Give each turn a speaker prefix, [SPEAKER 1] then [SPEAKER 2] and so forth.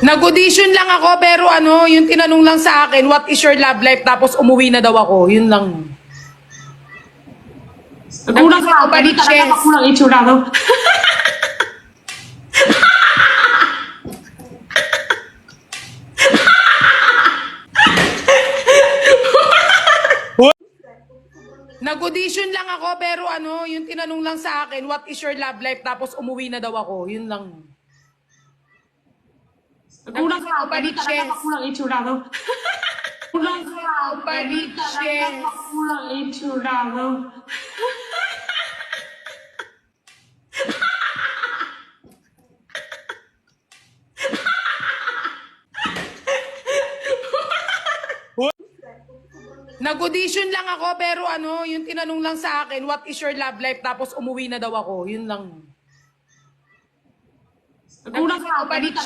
[SPEAKER 1] Nag-audition lang ako pero ano, yung tinanong lang sa akin, what is your love life? Tapos umuwi na daw ako. Yun lang.
[SPEAKER 2] Kulang ka, hindi talaga makulang itsura daw.
[SPEAKER 1] Nag-audition lang ako pero ano, yung tinanong lang sa akin, what is your love life? Tapos umuwi na daw ako. Yun lang.
[SPEAKER 2] Kulang talaga
[SPEAKER 1] Chess.
[SPEAKER 2] makulang itsura daw. Kulang talaga
[SPEAKER 1] Chess.
[SPEAKER 2] makulang itsura daw.
[SPEAKER 1] Nag-audition lang ako pero ano, yung tinanong lang sa akin, what is your love life? Tapos umuwi na daw ako. Yun lang.
[SPEAKER 2] Kulang ka, hindi